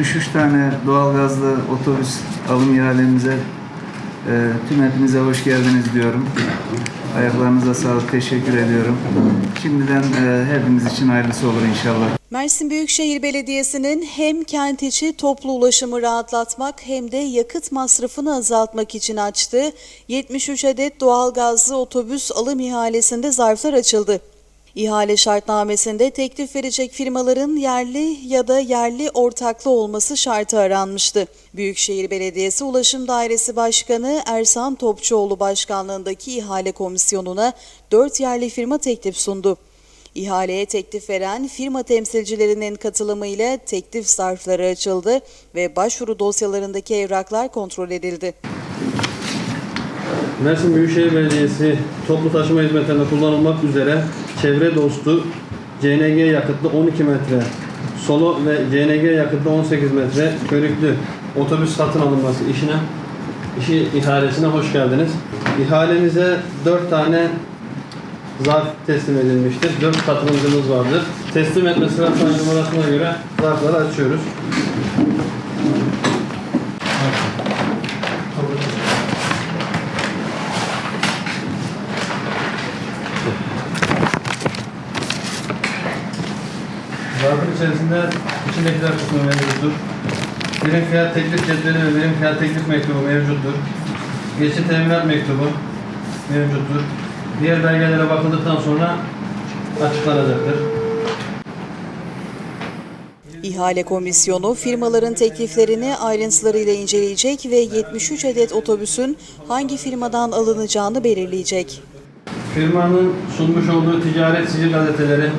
73 tane doğalgazlı otobüs alım ihalemize e, tüm hepinize hoş geldiniz diyorum. Ayaklarınıza sağlık, teşekkür ediyorum. Şimdiden e, hepimiz için hayırlısı olur inşallah. Mersin Büyükşehir Belediyesi'nin hem kent içi toplu ulaşımı rahatlatmak hem de yakıt masrafını azaltmak için açtığı 73 adet doğalgazlı otobüs alım ihalesinde zarflar açıldı. İhale şartnamesinde teklif verecek firmaların yerli ya da yerli ortaklı olması şartı aranmıştı. Büyükşehir Belediyesi Ulaşım Dairesi Başkanı Ersan Topçuoğlu başkanlığındaki ihale komisyonuna 4 yerli firma teklif sundu. İhaleye teklif veren firma temsilcilerinin katılımıyla teklif zarfları açıldı ve başvuru dosyalarındaki evraklar kontrol edildi. Mersin Büyükşehir Belediyesi toplu taşıma hizmetlerinde kullanılmak üzere çevre dostu CNG yakıtlı 12 metre solo ve CNG yakıtlı 18 metre körüklü otobüs satın alınması işine işi ihalesine hoş geldiniz. İhalemize 4 tane zarf teslim edilmiştir. 4 katılımcımız vardır. Teslim etme sıra sayı numarasına göre zarfları açıyoruz. Zarfın içerisinde içindekiler kısmı mevcuttur. Birim fiyat teklif cetveli ve birim fiyat teklif mektubu mevcuttur. Geçit teminat mektubu mevcuttur. Diğer belgelere bakıldıktan sonra açıklanacaktır. İhale komisyonu firmaların tekliflerini ayrıntılarıyla inceleyecek ve 73 adet otobüsün hangi firmadan alınacağını belirleyecek. Firmanın sunmuş olduğu ticaret sicil gazeteleri,